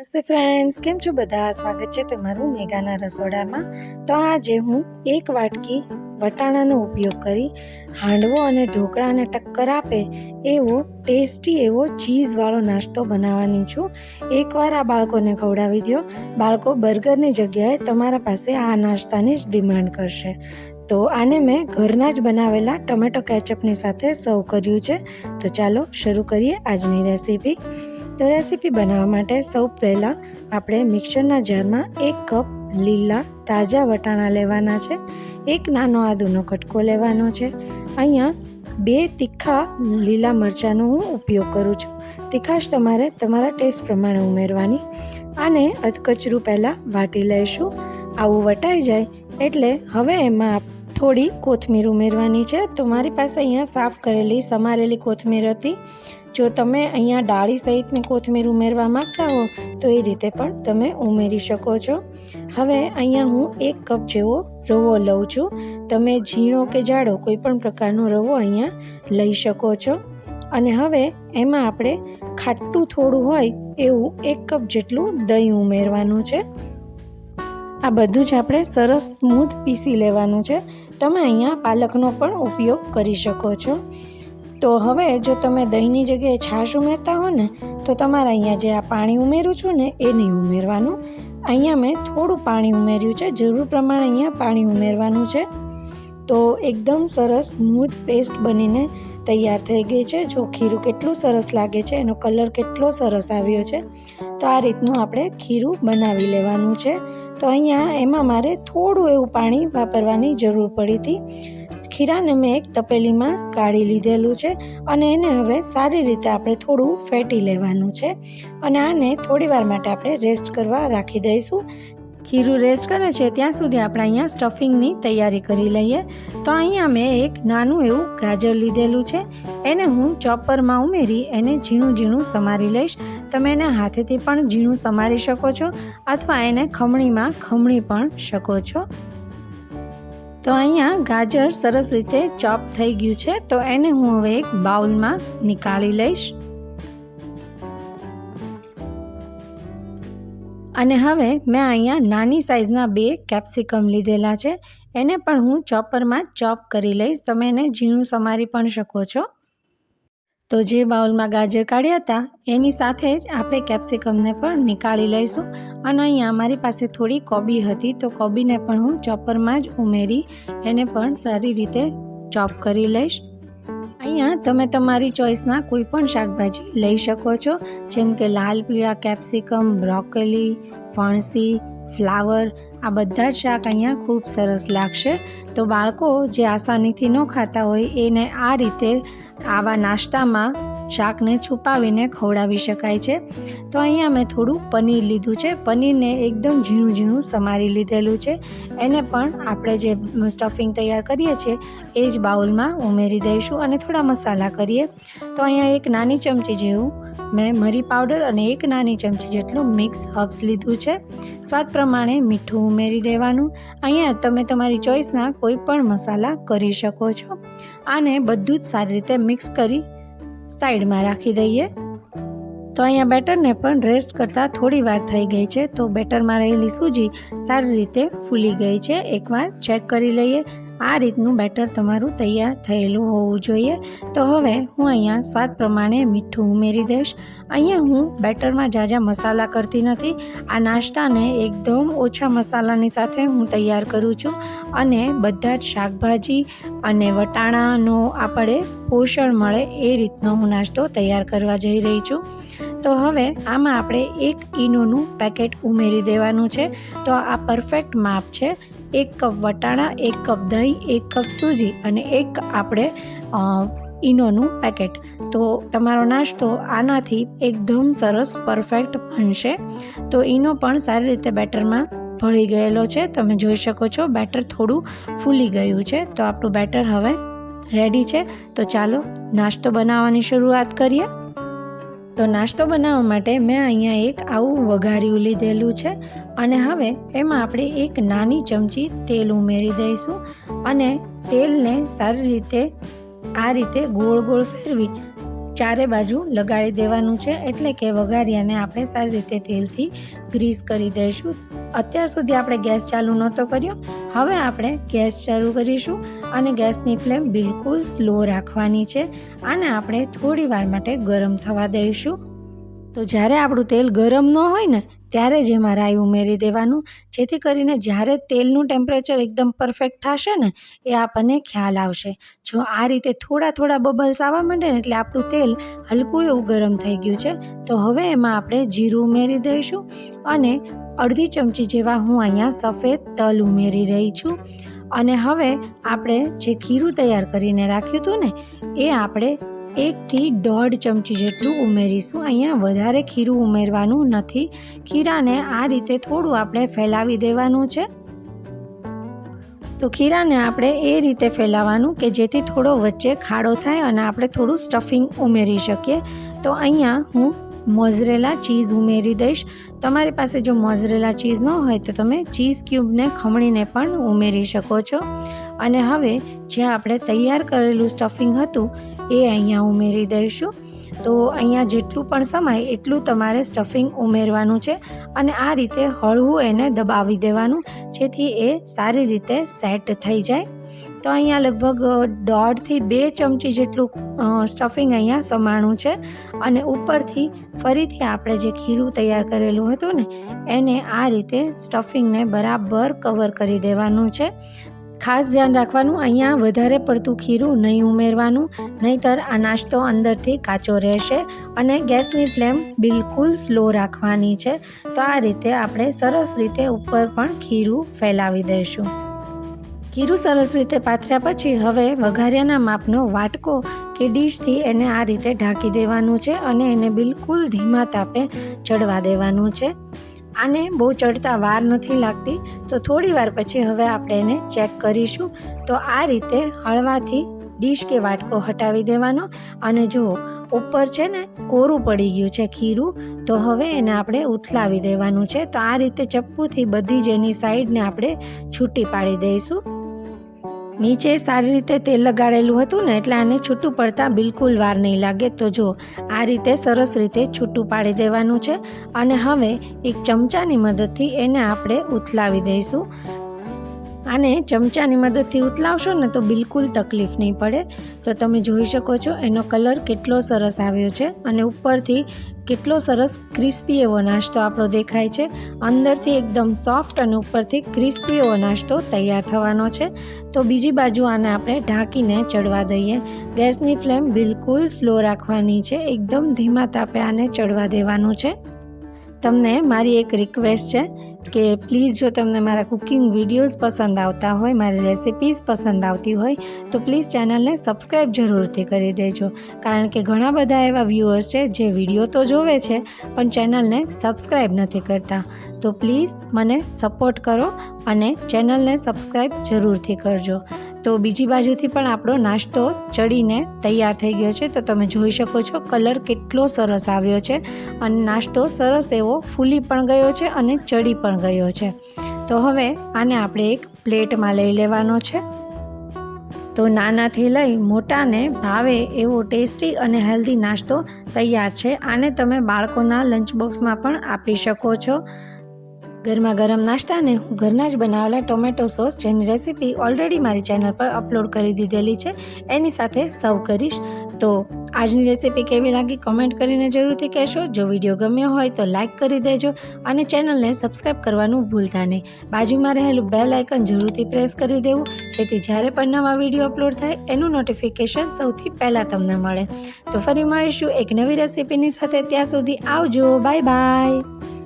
નમસ્તે ફ્રેન્ડ્સ કેમ છો બધા? સ્વાગત છે તમારું મેઘાના રસોડામાં. તો આજે હું એક વાટકી વટાણાનો ઉપયોગ કરી હાંડવો અને ઢોકળાને ટક્કર આપે એવો ટેસ્ટી એવો ચીઝવાળો નાસ્તો બનાવવાની છું. એકવાર આ બાળકોને ખવડાવી દો બાળકો બર્ગરની જગ્યાએ તમારા પાસે આ નાસ્તાની જ ડિમાન્ડ કરશે. તો આને મેં ઘરના જ બનાવેલા ટમેટો કેચઅપની સાથે સર્વ કર્યું છે. તો ચાલો શરૂ કરીએ આજની રેસીપી. તો રેસીપી બનાવવા માટે સૌ પહેલાં આપણે મિક્સરના જારમાં એક કપ લીલા તાજા વટાણા લેવાના છે. એક નાનો આદુનો કટકો લેવાનો છે. અહીંયા બે તીખા લીલા મરચાંનો હું ઉપયોગ કરું છું. તીખાશ તમારે તમારા ટેસ્ટ પ્રમાણે ઉમેરવાની આને અધકચરું પહેલાં વાટી લઈશું. આવું વટાઈ જાય એટલે હવે એમાં થોડી કોથમીર ઉમેરવાની છે. તો મારી પાસે અહીંયા સાફ કરેલી, સમારેલી કોથમીર હતી. જો તમે અહીંયા ડાળી સહિતની કોથમીર ઉમેરવા માંગતા હો, તો એ રીતે પણ તમે ઉમેરી શકો છો. હવે અહીંયા હું એક કપ જેવો રવો લઉં છું. તમે ઝીણો કે જાડો કોઈ પણ પ્રકારનો રવો અહીંયા લઈ શકો છો. અને હવે એમાં આપણે ખાટું થોડું હોય એવું એક કપ જેટલું દહીં ઉમેરવાનું છે. આ બધું જ આપણે સરસ સ્મૂથ પીસી લેવાનું છે. તમે અહીંયા પાલકનો પણ ઉપયોગ કરી શકો છો. તો હવે જો તમે દહીંની જગ્યાએ છાશ ઉમેરતા હો ને, તો તમારે અહીંયા જે આ પાણી ઉમેરું છું ને, એ નહીં ઉમેરવાનું. અહીંયા મેં થોડું પાણી ઉમેર્યું છે, જરૂર પ્રમાણે અહીંયા પાણી ઉમેરવાનું છે. તો એકદમ સરસ સ્મૂથ પેસ્ટ બનીને તૈયાર થઈ ગઈ છે. જો ખીરું કેટલું સરસ લાગે છે, એનો કલર કેટલો સરસ આવ્યો છે. તો આ રીતનું આપણે ખીરું બનાવી લેવાનું છે. તો અહીંયા એમાં મારે થોડું એવું પાણી વાપરવાની જરૂર પડી હતી. ખીરાને મેં એક તપેલીમાં કાઢી લીધેલું છે અને એને હવે સારી રીતે આપણે થોડું ફેટી લેવાનું છે અને આને થોડી વાર માટે આપણે રેસ્ટ કરવા રાખી દઈશું. ખીરું રેસ્ટ કરે છે ત્યાં સુધી આપણે અહીંયા સ્ટફિંગની તૈયારી કરી લઈએ. તો અહીંયા મેં એક નાનું એવું ગાજર લીધેલું છે. એને હું ચોપરમાં ઉમેરી એને ઝીણું ઝીણું સમારી લઈશ. તમે એને હાથેથી પણ ઝીણું સમારી શકો છો અથવા એને ખમણીમાં ખમણી પણ શકો છો. તો અહીંયા ગાજર સરસ રીતે ચોપ થઈ ગયું છે, તો એને હું હવે એક બાઉલમાં નીકાળી લઈશ. અને હવે મેં અહીંયા નાની સાઇઝના બે કેપ્સિકમ લીધેલા છે, એને પણ હું ચોપરમાં ચોપ કરી લઈશ, તમે એને ઝીણું સમારી પણ શકો છો. તો જે બાઉલમાં ગાજર કાઢ્યા હતા, એની સાથે જ આપણે કેપ્સિકમને પણ નીકાળી લઈશું. અને અહીંયા મારી પાસે થોડી કોબી હતી, તો કોબીને પણ હું ચોપરમાં જ ઉમેરી, એને પણ સારી રીતે ચોપ કરી લઈશ. અહીંયા તમે તમારી ચોઈસના કોઈ પણ શાકભાજી લઈ શકો છો, જેમ કે લાલ પીળા કેપ્સિકમ, બ્રોકોલી, ફણસી, ફ્લાવર આ બધા જ શાક અહીંયા ખૂબ સરસ લાગશે. તો બાળકો, જે આસાનીથી ન ખાતા હોય, એને આ રીતે આવા નાસ્તામાં શાકને છુપાવીને ખવડાવી શકાય છે. તો અહીંયા મેં થોડું પનીર લીધું છે. પનીરને એકદમ ઝીણું ઝીણું સમારી લીધેલું છે. એને પણ આપણે જે સ્ટફિંગ તૈયાર કરીએ છીએ, એ જ બાઉલમાં ઉમેરી દઈશું અને થોડા મસાલા કરીએ. તો અહીંયા એક નાની ચમચી જેવું મેં મરી પાવડર અને એક નાની ચમચી જેટલું મિક્સ હર્બ્સ લીધું છે. સ્વાદ પ્રમાણે મીઠું ઉમેરી દેવાનું. અહીંયા તમે તમારી ચોઈસના કોઈ પણ મસાલા કરી શકો છો. આને બધું જ સારી રીતે મિક્સ કરી સાઈડમાં રાખી દઈએ. તો અહીંયા બેટરને પણ રેસ્ટ કરતાં થોડી વાર થઈ ગઈ છે. તો બેટરમાં રહેલી સૂજી સારી રીતે ફૂલી ગઈ છે. એકવાર ચેક કરી લઈએ. આ રીતનું બેટર તમારું તૈયાર થયેલું હોવું જોઈએ. તો હવે હું અહીંયા સ્વાદ પ્રમાણે મીઠું ઉમેરી દઈશ. અહીંયા હું બેટરમાં જાજા મસાલા કરતી નથી. આ નાસ્તાને એકદમ ઓછા મસાલાની સાથે હું તૈયાર કરું છું. અને બધા જ શાકભાજી અને વટાણાનો આપણે પોષણ મળે એ રીતનો હું નાસ્તો તૈયાર કરવા જઈ રહી છું. તો હવે આમાં આપણે એક ઈનોનું પેકેટ ઉમેરી દેવાનું છે. તો આ પરફેક્ટ માપ છે. એક કપ વટાણા, એક કપ દહીં, એક કપ સૂજી અને એક આપણે ઈનોનું પેકેટ. તો તમારો નાસ્તો આનાથી એકદમ સરસ પરફેક્ટ બનશે. તો ઈનો પણ સારી રીતે બેટરમાં ભળી ગયેલો છે. તમે જોઈ શકો છો બેટર થોડું ફૂલી ગયું છે. તો આપણું બેટર હવે રેડી છે. તો ચાલો નાસ્તો બનાવવાની શરૂઆત કરીએ. તો નાસ્તો બનાવવા માટે મેં અહીંયા એક આવું વઘાર્યું લીધેલું છે અને હવે એમાં આપણે એક નાની ચમચી તેલ ઉમેરી દઈશું અને તેલને સારી રીતે આ રીતે ગોળ ગોળ ફેરવી ચારે બાજુ લગાડી દેવાનું છે એટલે કે વઘારિયાને આપણે સારી રીતે તેલથી ગ્રીસ કરી દઈશું. અત્યાર સુધી આપણે ગેસ ચાલુ નહોતો કર્યો. હવે આપણે ગેસ ચાલુ કરીશું અને ગેસની ફ્લેમ બિલકુલ સ્લો રાખવાની છે. આને આપણે થોડી વાર માટે ગરમ થવા દઈશું. તો જ્યારે આપણું તેલ ગરમ ન હોય ને, ત્યારે જ એમાં રાઈ ઉમેરી દેવાનું. જેથી કરીને જ્યારે તેલનું ટેમ્પરેચર એકદમ પરફેક્ટ થશે ને, એ આપણને ખ્યાલ આવશે. જો આ રીતે થોડા થોડા બબલ્સ આવવા માંડે ને, એટલે આપણું તેલ હલકું એવું ગરમ થઈ ગયું છે, તો હવે એમાં આપણે જીરું ઉમેરી દઈશું અને અડધી ચમચી જેવા હું અહીંયા સફેદ તલ ઉમેરી રહી છું. અને હવે આપણે જે ખીરું તૈયાર કરીને રાખ્યું હતું ને, એ આપણે એકથી દોઢ ચમચી જેટલું ઉમેરીશું. અહીંયા વધારે ખીરું ઉમેરવાનું નથી. ખીરાને આ રીતે થોડું આપણે ફેલાવી દેવાનું છે. તો ખીરાને આપણે એ રીતે ફેલાવાનું કે જેથી થોડો વચ્ચે ખાડો થાય અને આપણે થોડું સ્ટફિંગ ઉમેરી શકીએ. તો અહીંયા હું મોઝરેલા ચીઝ ઉમેરી દઈશ. તમારી પાસે જો મોઝરેલા ચીઝ ન હોય તો તમે ચીઝ ક્યુબને ખમણીને પણ ઉમેરી શકો છો. અને હવે જે આપણે તૈયાર કરેલું સ્ટફિંગ હતું, એ અહીંયા ઉમેરી દઈશું. તો અહીંયા જેટલું પણ સમાય એટલું તમારે સ્ટફિંગ ઉમેરવાનું છે અને આ રીતે હળવું એને દબાવી દેવાનું, જેથી એ સારી રીતે સેટ થઈ જાય. તો અહીંયા લગભગ દોઢથી બે ચમચી જેટલું સ્ટફિંગ અહીંયા સમાણું છે. અને ઉપરથી ફરીથી આપણે જે ખીરું તૈયાર કરેલું હતું ને, એને આ રીતે સ્ટફિંગને બરાબર કવર કરી દેવાનું છે. ખાસ ધ્યાન રાખવાનું, અહીંયા વધારે પડતું ખીરું નહીં ઉમેરવાનું, નહીંતર આ નાસ્તો અંદરથી કાચો રહેશે અને ગેસની ફ્લેમ બિલકુલ સ્લો રાખવાની છે. તો આ રીતે આપણે સરસ રીતે ઉપર પણ ખીરું ફેલાવી દઈશું. ખીરું સરસ રીતે પાથર્યા પછી હવે વઘાર્યાના માપનો વાટકો કે ડીશથી એને આ રીતે ઢાંકી દેવાનું છે અને એને બિલકુલ ધીમા તાપે ચડવા દેવાનું છે. આને બહુ ચડતા વાર નથી લાગતી, તો થોડી વાર પછી હવે આપણે એને ચેક કરીશું. તો આ રીતે હળવાથી ડીશ કે વાટકો હટાવી દેવાનો અને જો ઉપર છે ને કોરું પડી ગયું છે ખીરું, તો હવે એને આપણે ઉથલાવી દેવાનું છે. તો આ રીતે ચપ્પુથી બધી જ એની સાઈડને આપણે છૂટી પાડી દઈશું. નીચે સારી રીતે તેલ લગાડેલું હતું ને એટલે આને છૂટું પડતા બિલકુલ વાર નહીં લાગે. તો જો, આ રીતે સરસ રીતે છૂટું પાડી દેવાનું છે અને હવે એક ચમચાની મદદથી એને આપણે ઉથલાવી દઈશું. આને ચમચાની મદદથી ઉથલાવશો ને તો બિલકુલ તકલીફ નહીં પડે. તો તમે જોઈ શકો છો એનો કલર કેટલો સરસ આવ્યો છે અને ઉપરથી કેટલો સરસ ક્રિસ્પી એવો નાસ્તો આપણો દેખાય છે. અંદરથી એકદમ સોફ્ટ અને ઉપરથી ક્રિસ્પી એવો નાસ્તો તૈયાર થવાનો છે. તો બીજી બાજુ આને આપણે ઢાંકીને ચડવા દઈએ. ગેસની ફ્લેમ બિલકુલ સ્લો રાખવાની છે. એકદમ ધીમા તાપે આને ચડવા દેવાનું છે. તમને મારી એક રિક્વેસ્ટ છે કે પ્લીઝ જો તમને મારા કુકિંગ વિડીયોઝ પસંદ આવતા હોય, મારી રેસિપીઝ પસંદ આવતી હોય, તો પ્લીઝ ચેનલને સબસ્ક્રાઈબ જરૂરથી કરી દેજો. કારણ કે ઘણા બધા એવા વ્યૂઅર્સ છે જે વીડિયો તો જોવે છે, પણ ચેનલને સબસ્ક્રાઈબ નથી કરતા. તો પ્લીઝ મને સપોર્ટ કરો અને ચેનલને સબસ્ક્રાઈબ જરૂરથી કરજો. તો બીજી બાજુથી પણ આપણો નાસ્તો ચડીને તૈયાર થઈ ગયો છે. તો તમે જોઈ શકો છો કલર કેટલો સરસ આવ્યો છે અને નાસ્તો સરસ એવો ફૂલી પણ ગયો છે અને ચડી પણ ગયો છે. તો હવે આને આપણે એક પ્લેટમાં લઈ લેવાનો છે. તો નાનાથી લઈ મોટાને ભાવે એવો ટેસ્ટી અને હેલ્ધી નાસ્તો તૈયાર છે. આને તમે બાળકોના લંચ બોક્સમાં પણ આપી શકો છો. ગરમા ગરમ નાસ્તાને હું ઘરના જ બનાવેલા ટોમેટો સોસ જેની રેસીપી ઓલરેડી મારી ચેનલ પર અપલોડ કરી દીધેલી છે, એની સાથે સર્વ કરીશ. તો આજની રેસીપી કેવી લાગી કમેન્ટ કરીને જરૂરથી કહેશો. જો વીડિયો ગમ્યો હોય તો લાઇક કરી દેજો અને ચેનલને સબસ્ક્રાઈબ કરવાનું ભૂલતા નહીં. બાજુમાં રહેલું બેલ આઇકન જરૂરથી પ્રેસ કરી દેવું, જેથી જ્યારે પણ નવા વીડિયો અપલોડ થાય, એનું નોટિફિકેશન સૌથી પહેલાં તમને મળે. તો ફરી મળીશું એક નવી રેસીપીની સાથે. ત્યાં સુધી આવજો. Bye bye